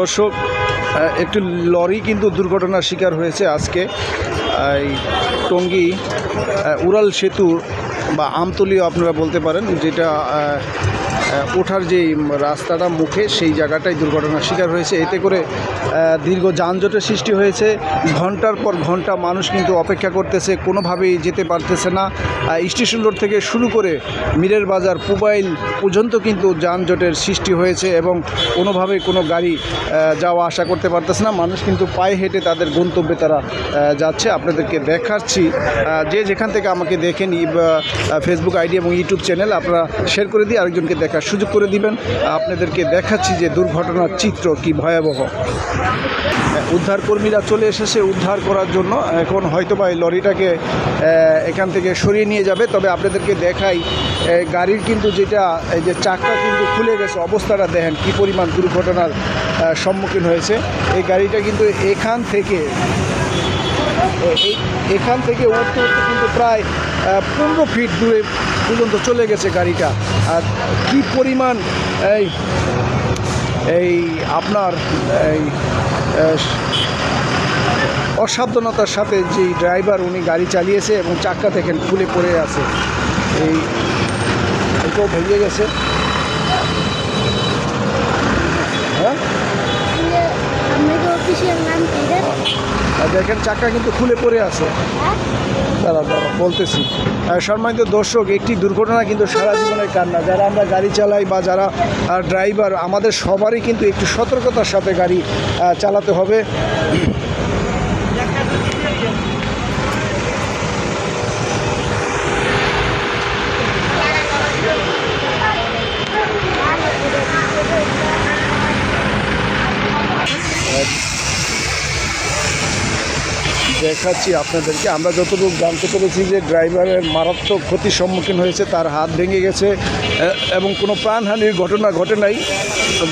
দর্শক একটি লরি কিন্তু দুর্ঘটনার শিকার হয়েছে আজকে। এই টঙ্গী উড়াল সেতু বা আমতলিও আপনারা বলতে পারেন, যেটা ওঠার যে রাস্তাটা মুখে, সেই জায়গাটাই দুর্ঘটনার শিকার হয়েছে। এতে করে দীর্ঘ যানজটের সৃষ্টি হয়েছে। ঘণ্টার পর ঘণ্টা মানুষ কিন্তু অপেক্ষা করতেছে, কোনোভাবেই যেতে পারতেছে না। স্টেশন রোড থেকে শুরু করে মিরের বাজার, পুবাইল পর্যন্ত কিন্তু যানজটের সৃষ্টি হয়েছে এবং কোনোভাবেই কোনো গাড়ি যাওয়া আসা করতে পারতেছে না। মানুষ কিন্তু পায়ে হেঁটে তাদের গন্তব্যে তারা যাচ্ছে। আপনাদেরকে দেখাচ্ছি যে যেখান থেকে আমাকে দেখেন ফেসবুক আইডি এবং ইউটিউব চ্যানেল আপনারা শেয়ার করে দিয়ে আরেকজনকে দেখার সুযোগ করে দিবেন। আপনাদেরকে দেখাচ্ছি যে দুর্ঘটনার চিত্র কি ভয়াবহ। উদ্ধারকর্মীরা চলে এসেছে উদ্ধার করার জন্য। এখন হয়তো বা এই লরিটাকে এখান থেকে সরিয়ে নিয়ে যাবে। তবে আপনাদেরকে দেখাই গাড়ির কিন্তু যেটা, এই যে চাকা কিন্তু খুলে গেছে। অবস্থাটা দেখেন কি পরিমাণ দুর্ঘটনার সম্মুখীন হয়েছে। এই গাড়িটা কিন্তু এখান থেকে এখান থেকে উঠতে উঠতে কিন্তু প্রায় পনেরো ফিট দূরে পর্যন্ত চলে গেছে গাড়িটা। আর কি পরিমাণ এই এই আপনার এই অসাবধানতার সাথে যে ড্রাইভার উনি গাড়ি চালিয়েছে এবং চাক্কা থেকে খুলে পড়ে আছে। এই ভেঙে গেছে। হ্যাঁ আমাদের অফিসের নাম কি রে আর দেখেন চাকা কিন্তু খুলে পড়ে আছে। দাঁড়া দাঁড়া বলতেছি। সম্মানিত দর্শক, একটি দুর্ঘটনা কিন্তু সারা জীবনের কান্না। যারা আমরা গাড়ি চালাই বা যারা ড্রাইভার আমাদের সবারই কিন্তু একটু সতর্কতার সাথে গাড়ি চালাতে হবে। দেখাচ্ছি আপনাদেরকে। আমরা যতটুকু জানতে পেরেছি যে ড্রাইভারের মারাত্মক ক্ষতির সম্মুখীন হয়েছে, তার হাত ভেঙে গেছে এবং কোনো প্রাণহানির ঘটনা ঘটে নাই।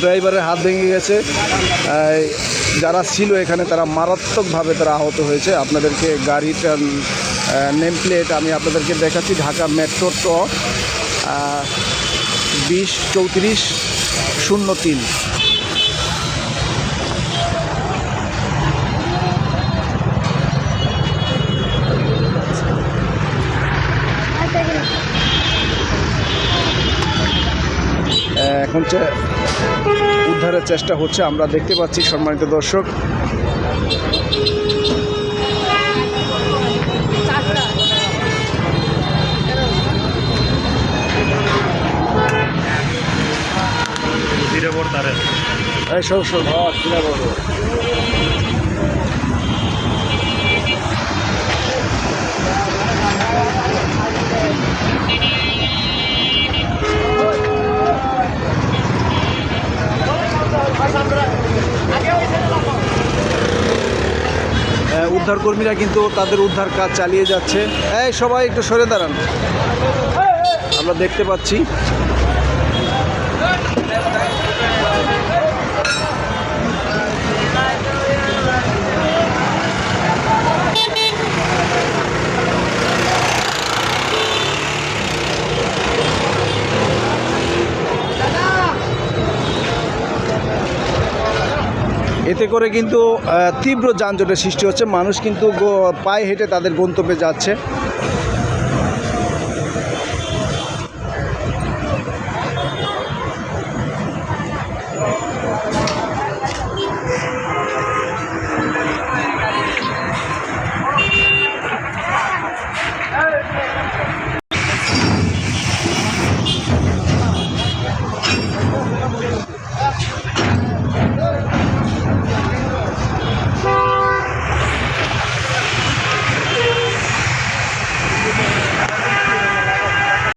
ড্রাইভারের হাত ভেঙে গেছে। যারা ছিল এখানে, তারা মারাত্মকভাবে তারা আহত হয়েছে। আপনাদেরকে গাড়িটার নেম প্লেট আমি আপনাদেরকে দেখাচ্ছি। ঢাকা মেট্রো ট বিশ চৌত্রিশ শূন্য তিন। এখন উদ্ধারের চেষ্টা হচ্ছে আমরা দেখতে পাচ্ছি সম্মানিত দর্শক। এই সব সব। কিনা বলব আহ, উদ্ধার কর্মীরা কিন্তু তাদের উদ্ধার কাজ চালিয়ে যাচ্ছে। এই সবাই একটু সরে দাঁড়ান। আমরা দেখতে পাচ্ছি এতে করে কিন্তু তীব্র যানজটের সৃষ্টি হচ্ছে। মানুষ কিন্তু পায়ে হেঁটে তাদের গন্তব্যে যাচ্ছে।